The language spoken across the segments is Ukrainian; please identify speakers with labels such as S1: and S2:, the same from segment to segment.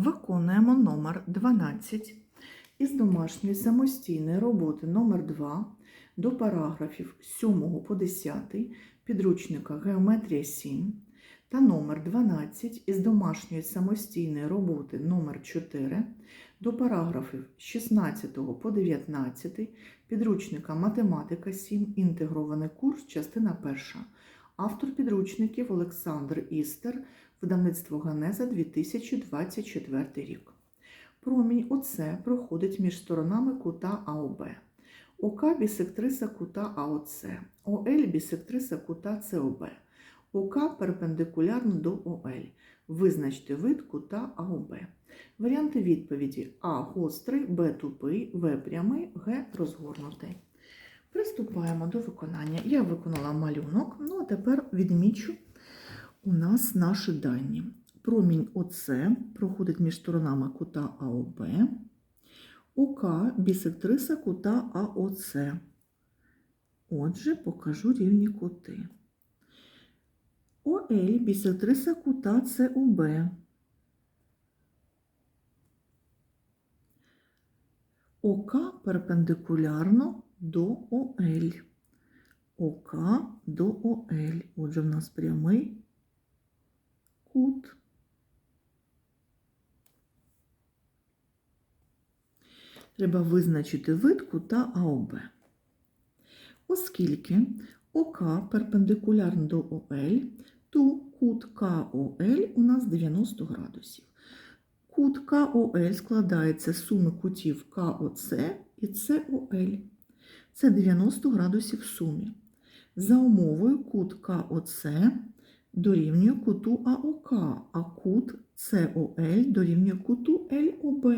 S1: Виконуємо номер 12 із домашньої самостійної роботи номер 2 до параграфів 7 по 10 підручника Геометрія 7 та номер 12 із домашньої самостійної роботи номер 4 до параграфів 16 по 19 підручника Математика 7 інтегрований курс, частина 1. Автор підручників Олександр Істер, видавництво Ганеза 2024 рік. Промінь ОС проходить між сторонами кута АОБ. ОК бісектриса кута АОЦ, ОЛ бісектриса кута СОБ. ОК перпендикулярно до ОЛ. Визначте вид кута АОБ. Варіанти відповіді А гострий, Б тупий, В прямий, Г розгорнутий. Приступаємо до виконання. Я виконала малюнок, ну а тепер відмічу у нас наші дані. Промінь ОС проходить між сторонами кута АОБ. ОК бісектриса кута АОЦ. Отже, покажу рівні кути. ОЛ бісектриса кута СУБ. ОК перпендикулярно до ОЛ. ОК до ОЛ. Отже, в нас прямий кут. Треба визначити вид кута АОБ. Оскільки ОК перпендикулярно до ОЛ, то кут КОЛ у нас 90 градусів. Кут КОЛ складається з суми кутів КОЦ і СОЛ. Це 90 градусів в сумі. За умовою кут КОЦ дорівнює куту АОК, а кут СОЛ дорівнює куту ЛОБ.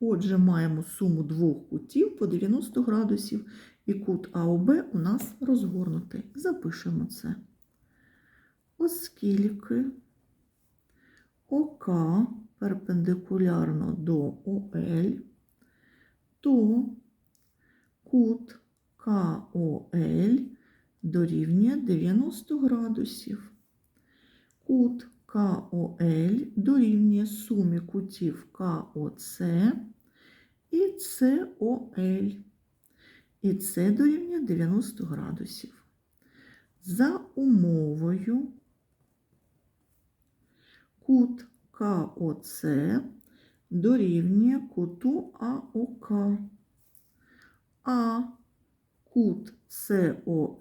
S1: Отже, маємо суму двох кутів по 90 градусів, і кут АОБ у нас розгорнутий. Запишемо це. Оскільки ОК перпендикулярно до ОЛ, то кут КОЛ дорівнює 90 градусів. Кут КОЛ дорівнює сумі кутів КОЦ і СОЛ. І це дорівнює 90 градусів. За умовою кут КОЦ дорівнює куту АОК, а кут СОЛ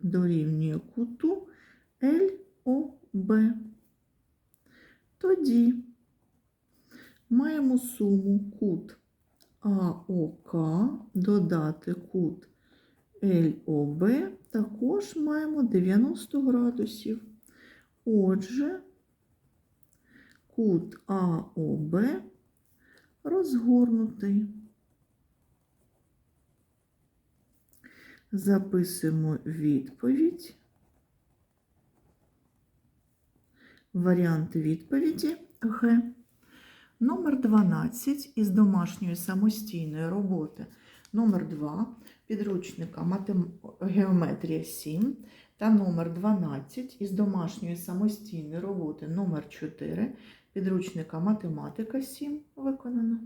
S1: дорівнює куту ЛОБ. Тоді маємо суму кут АОК додати кут ЛОБ, також маємо 90 градусів. Отже, кут АОБ розгорнутий. Записуємо відповідь. Варіант відповіді Г. Номер 12 із домашньої самостійної роботи номер 2 підручника Матем... Геометрія 7 та номер 12 із домашньої самостійної роботи номер 4 підручника Математика 7 виконано.